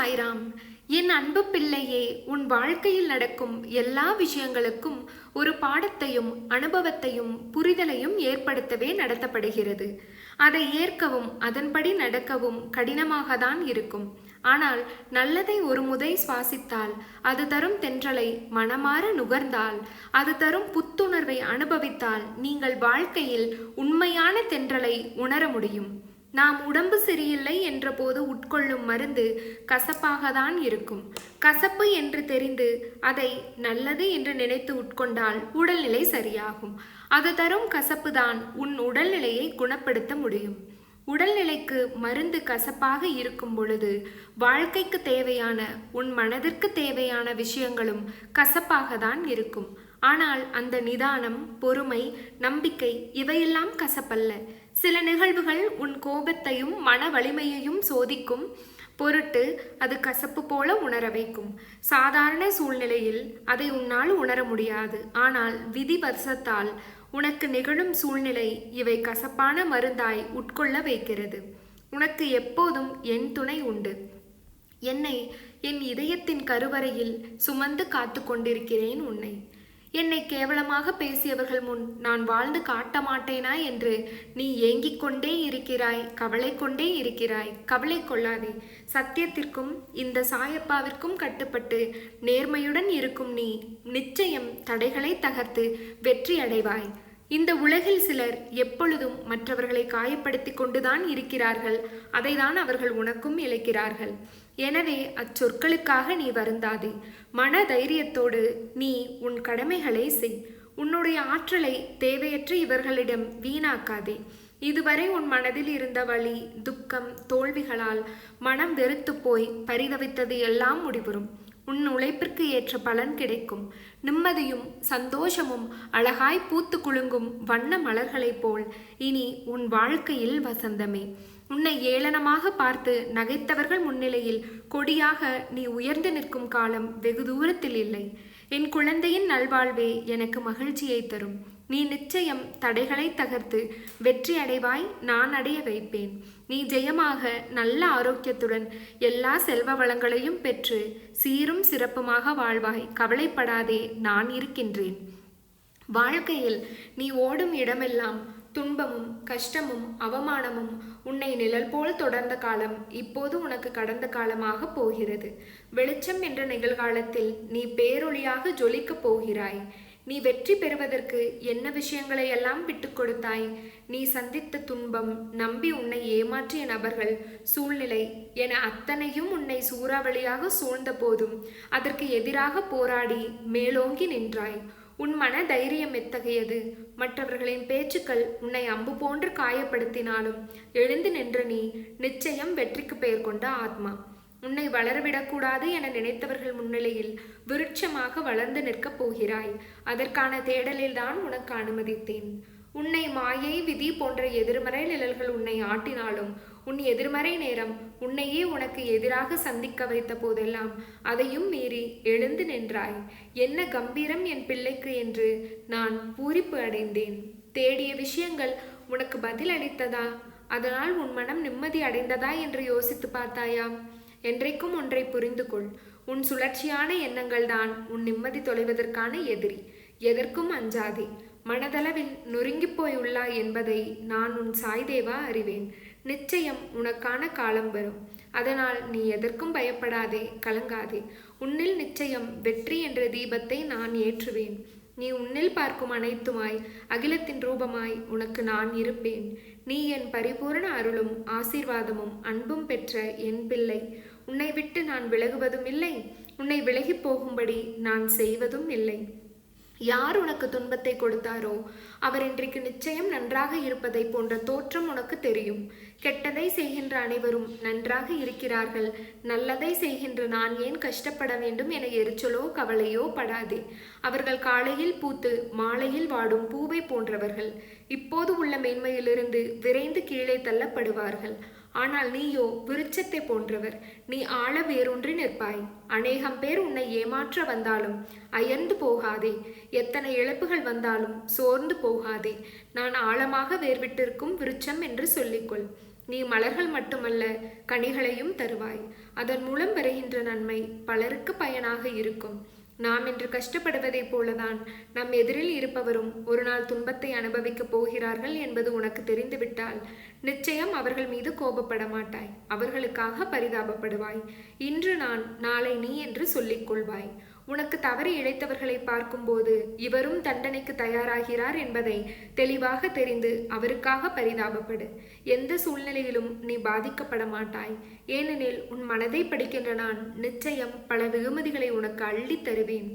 சாய்ராம் என் அன்பு பிள்ளையே உன் வாழ்க்கையில் நடக்கும் எல்லா விஷயங்களுக்கும் ஒரு பாடத்தையும் அனுபவத்தையும் புரிதலையும் ஏற்படுத்தவே நடத்தப்படுகிறது. அதை ஏற்கவும் அதன்படி நடக்கவும் கடினமாக தான் இருக்கும். ஆனால் நல்லதை ஒரு முதை சுவாசித்தால் அது தரும் தென்றலை மனமாற நுகர்ந்தால் அது தரும் புத்துணர்வை அனுபவித்தால் நீங்கள் வாழ்க்கையில் உண்மையான தென்றலை உணர முடியும். நாம் உடம்பு சரியில்லை என்றபோது உட்கொள்ளும் மருந்து கசப்பாக தான் இருக்கும். கசப்பு என்று தெரிந்து அதை நல்லது என்று நினைத்து உட்கொண்டால் உடல்நிலை சரியாகும். அது தரும் கசப்பு தான் உன் உடல்நிலையை குணப்படுத்த முடியும். உடல்நிலைக்கு மருந்து கசப்பாக இருக்கும் பொழுது வாழ்க்கைக்கு தேவையான உன் மனதிற்கு தேவையான விஷயங்களும் கசப்பாக தான் இருக்கும். ஆனால் அந்த நிதானம் பொறுமை நம்பிக்கை இவையெல்லாம் கசப்பல்ல. சில நிகழ்வுகள் உன் கோபத்தையும் மன வலிமையையும் சோதிக்கும். பொருட்டு அது கசப்பு போல உணர வைக்கும். சாதாரண சூழ்நிலையில் அதை உன்னால் உணர முடியாது. ஆனால் விதி வருஷத்தால் உனக்கு நிகழும் சூழ்நிலை இவை கசப்பான மருந்தாய் உட்கொள்ள வைக்கிறது. உனக்கு எப்போதும் என் துணை உண்டு. என்னை என் இதயத்தின் கருவறையில் சுமந்து காத்து கொண்டிருக்கிறேன் உன்னை. என்னை கேவலமாக பேசியவர்கள் முன் நான் வாழ்ந்து காட்ட மாட்டேனா என்று நீ ஏங்கிக் கொண்டே இருக்கிறாய் கவலை கொண்டே இருக்கிறாய். கவலை கொள்ளாதே. சத்தியத்திற்கும் இந்த சாயப்பாவிற்கும் கட்டுப்பட்டு நேர்மையுடன் இருக்கும் நீ நிச்சயம் தடைகளை தகர்த்து வெற்றி அடைவாய் இந்த உலகில் சிலர் எப்பொழுதும் மற்றவர்களை காயப்படுத்தி கொண்டுதான் இருக்கிறார்கள். அதைதான் அவர்கள் உனக்கும் இழைக்கிறார்கள். எனவே அச்சொற்களுக்காக நீ வருந்தாதே. மன தைரியத்தோடு நீ உன் கடமைகளை செய். உன்னுடைய ஆற்றலை தேவையற்ற இவர்களிடம் வீணாக்காதே. இதுவரை உன் மனதில் இருந்த வலி துக்கம் தோல்விகளால் மனம் வெறுத்து போய் பரிதவித்தது எல்லாம் முடிவுறும் உன் உழைப்பிற்கு ஏற்ற பலன் கிடைக்கும். நிம்மதியும் சந்தோஷமும் அழகாய் பூத்து குலுங்கும் வண்ண மலர்களைப் போல் இனி உன் வாழ்க்கையில் வசந்தமே. உன்னை ஏளனமாக பார்த்து நகைத்தவர்கள் முன்னிலையில் கொடியாக நீ உயர்ந்து நிற்கும் காலம் வெகு தூரத்தில் இல்லை. என் குழந்தையின் நல்வாழ்வே எனக்கு மகிழ்ச்சியை தரும். நீ நிச்சயம் தடைகளை தகர்த்து வெற்றி அடைவாய் நான் அடைய வைப்பேன். நீ ஜெயமாக நல்ல ஆரோக்கியத்துடன் எல்லா செல்வ வளங்களையும் பெற்று சீரும் சிறப்புமாக வாழ்வாய். கவலைப்படாதே நான் இருக்கின்றேன். வாழ்க்கையில் நீ ஓடும் இடமெல்லாம் துன்பமும் கஷ்டமும் அவமானமும் உன்னை நிழல் போல் தொடர்ந்த காலம் இப்போது உனக்கு கடந்த காலமாக போகிறது. வெளிச்சம் என்ற நிகழ்காலத்தில் நீ பேரொளியாக ஜொலிக்கப் போகிறாய். நீ வெற்றி பெறுவதற்கு என்ன விஷயங்களை எல்லாம் விட்டு கொடுத்தாய்? நீ சந்தித்த துன்பம் நம்பி உன்னை ஏமாற்றிய நபர்கள் சூழ்நிலை என அத்தனையும் உன்னை சூறாவளியாக சூழ்ந்த போதும் அதற்கு எதிராக போராடி மேலோங்கி நின்றாய். உன் மன தைரியம் எத்தகையது? மற்றவர்களின் பேச்சுக்கள் உன்னை அம்பு போன்று காயப்படுத்தினாலும் எழுந்து நின்ற நீ நிச்சயம் வெற்றிக்கு பெயர் கொண்ட ஆத்மா. உன்னை வளரவிடக்கூடாது என நினைத்தவர்கள் முன்னிலையில் விருட்சமாக வளர்ந்து நிற்கப் போகிறாய். அதற்கான தேடலில்தான் உனக்கு அனுமதித்தேன். உன்னை மாயை விதி போன்ற எதிர்மறை நிழல்கள் உன்னை ஆட்டினாலும் உன் எதிர்மறை நேரம் உன்னையே உனக்கு எதிராக சந்திக்க வைத்த போதெல்லாம் அதையும் மீறி எழுந்து நின்றாய். என்ன கம்பீரம் என் பிள்ளைக்கு என்று நான் பூரிப்பு அடைந்தேன். தேடிய விஷயங்கள் உனக்கு பதில் அளித்ததா அதனால் உன் மனம் நிம்மதி அடைந்ததா என்று யோசித்து பார்த்தாயாம் என்றைக்கும் ஒன்றை புரிந்து கொள் உன் சுழற்சியான எண்ணங்கள் தான் உன் நிம்மதி தொலைவதற்கான எதிரி. எதற்கும் அஞ்சாதே. மனதளவில் நொறுங்கிப் போயுள்ளாய் என்பதை நான் உன் சாய்தேவா அறிவேன். நிச்சயம் உனக்கான காலம் வரும். அதனால் நீ எதற்கும் பயப்படாதே கலங்காதே. உன்னில் நிச்சயம் வெற்றி என்ற தீபத்தை நான் ஏற்றுவேன். நீ உன்னில் பார்க்கும் அனைத்துமாய் அகிலத்தின் ரூபமாய் உனக்கு நான் இருப்பேன். நீ என் பரிபூரண அருளும் ஆசீர்வாதமும் அன்பும் பெற்ற என் பிள்ளை. உன்னை விட்டு நான் விலகுவதும் இல்லை. உன்னை விலகிப் போகும்படி நான் செய்வதும் இல்லை. யார் உனக்கு துன்பத்தை கொடுத்தாரோ அவர் இன்றைக்கு நிச்சயம் நன்றாக இருப்பதை போன்ற தோற்றம் உனக்கு தெரியும். கெட்டதை செய்கின்ற அனைவரும் நன்றாக இருக்கிறார்கள். நல்லதை செய்கின்ற நான் ஏன் கஷ்டப்பட வேண்டும் என எரிச்சலோ கவலையோ படாதே. அவர்கள் காலையில் பூத்து மாலையில் வாடும் பூவை போன்றவர்கள். இப்போது உள்ள மேன்மையிலிருந்து விரைந்து கீழே தள்ளப்படுவார்கள். ஆனால் நீயோ விருட்சத்தை போன்றவர். நீ ஆழ வேரூன்றி நிற்பாய். அநேகம் பேர் உன்னை ஏமாற்ற வந்தாலும் அயர்ந்து போகாதே. எத்தனை இழப்புகள் வந்தாலும் சோர்ந்து போகாதே. நான் ஆழமாக வேர்விட்டிருக்கும் விருட்சம் என்று சொல்லிக்கொள். நீ மலர்கள் மட்டுமல்ல கனிகளையும் தருவாய். அதன் மூலம் பெறுகின்ற நன்மை பலருக்கு பயனாக இருக்கும். நாம் இன்று கஷ்டப்படுவதைப் போலதான் நம் எதிரில் இருப்பவரும் ஒரு நாள் துன்பத்தை அனுபவிக்கப் போகிறார்கள் என்பது உனக்கு தெரிந்துவிட்டால் நிச்சயம் அவர்கள் மீது கோபப்பட மாட்டாய். அவர்களுக்காக பரிதாபப்படுவாய். இன்று நான் நாளை நீ என்று சொல்லிக் கொள்வாய் உனக்கு தவறி இழைத்தவர்களை பார்க்கும்போது இவரும் தண்டனைக்கு தயாராகிறார் என்பதை தெளிவாக தெரிந்து அவருக்காக பரிதாபப்படு. எந்த சூழ்நிலையிலும் நீ பாதிக்கப்பட மாட்டாய். ஏனெனில் உன் மனதை படிக்கின்ற நான் நிச்சயம் பல வெகுமதிகளை உனக்கு அள்ளித் தருவேன்.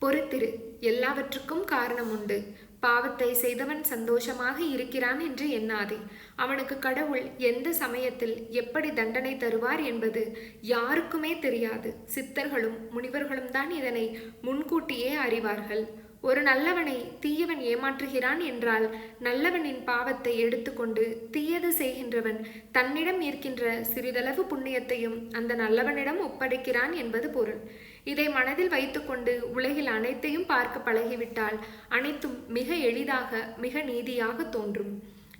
பொறுத்திரு எல்லாவற்றுக்கும் காரணம் உண்டு. பாவத்தை செய்தவன் சந்தோஷமாக இருக்கிறான் என்று எண்ணாதே. அவனுக்கு கடவுள் எந்த சமயத்தில் எப்படி தண்டனை தருவார் என்பது யாருக்குமே தெரியாது. சித்தர்களும் முனிவர்களும் தான் இதனை முன்கூட்டியே அறிவார்கள். ஒரு நல்லவனை தீயவன் ஏமாற்றுகிறான் என்றால் நல்லவனின் பாவத்தை எடுத்துக்கொண்டு தீயது செய்கின்றவன் தன்னிடம் இருக்கின்ற சிறிதளவு புண்ணியத்தையும் அந்த நல்லவனிடம் ஒப்படைக்கிறான் என்பது பொருள். இதை மனதில் வைத்துக்கொண்டு உலகில் அனைத்தையும் பார்க்க பழகிவிட்டால் அனைத்தும் மிக எளிதாக மிக நீதியாக தோன்றும்.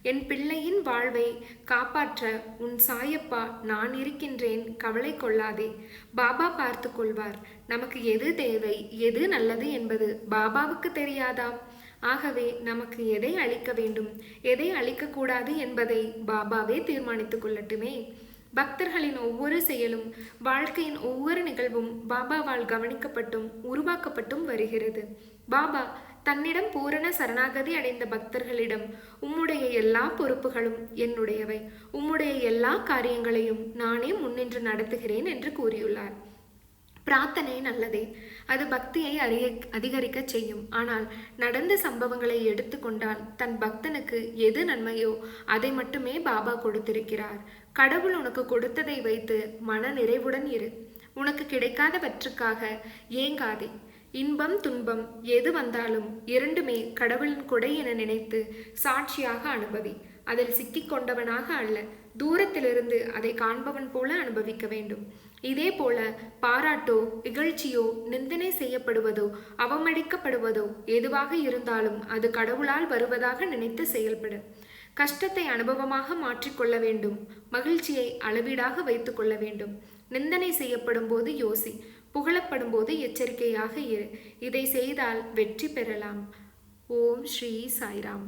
என் பிள்ளையின் வாழ்வை காப்பாற்ற உன் சாயப்பா நான் இருக்கின்றேன். கவலை கொள்ளாதே. பாபா பார்த்து கொள்வார். நமக்கு எது தேவை எது நல்லது என்பது பாபாவுக்கு தெரியாதா ஆகவே நமக்கு எதை அளிக்க வேண்டும் எதை அளிக்கக்கூடாது என்பதை பாபாவே தீர்மானித்துக் கொள்ளட்டுமே. பக்தர்களின் ஒவ்வொரு செயலும் வாழ்க்கையின் ஒவ்வொரு நிகழ்வும் பாபாவால் கவனிக்கப்பட்டும் உருவாக்கப்பட்டும் வருகிறது. பாபா தன்னிடம் பூரண சரணாகதி அடைந்த பக்தர்களிடம் உம்முடைய எல்லா பொறுப்புகளும் என்னுடையவை. உம்முடைய எல்லா காரியங்களையும் நானே முன்னின்று நடத்துகிறேன் என்று கூறியுள்ளார். பிரார்த்தனை நல்லதே. அது பக்தியை அறிய அதிகரிக்க செய்யும். ஆனால் நடந்த சம்பவங்களை எடுத்துக்கொண்டால் தன் பக்தனுக்கு எது நன்மையோ அதை மட்டுமே பாபா கொடுத்திருக்கிறார். கடவுள் உனக்கு கொடுத்ததை வைத்து மன நிறைவுடன் இரு. உனக்கு கிடைக்காதவற்றுக்காக ஏங்காதே. இன்பம் துன்பம் எது வந்தாலும் இரண்டுமே கடவுளின் கொடை என நினைத்து சாட்சியாக அனுபவி. அதில் சிக்கிக் கொண்டவனாக அல்ல தூரத்திலிருந்து அதை காண்பவன் போல அனுபவிக்க வேண்டும். இதே போல பாராட்டோ இகழ்ச்சியோ நிந்தனை செய்யப்படுவதோ அவமதிக்கப்படுவதோ எதுவாக இருந்தாலும் அது கடவுளால் வருவதாக நினைத்து செயல்படும் கஷ்டத்தை அனுபவமாக மாற்றிக்கொள்ள வேண்டும் மகிழ்ச்சியை அளவீடாக வைத்துக்கொள்ள வேண்டும். நிந்தனை செய்யப்படும் போது யோசி புகழப்படும் போது எச்சரிக்கையாக இரு. இதை செய்தால் வெற்றி பெறலாம். ஓம் ஸ்ரீ சாய்ராம்.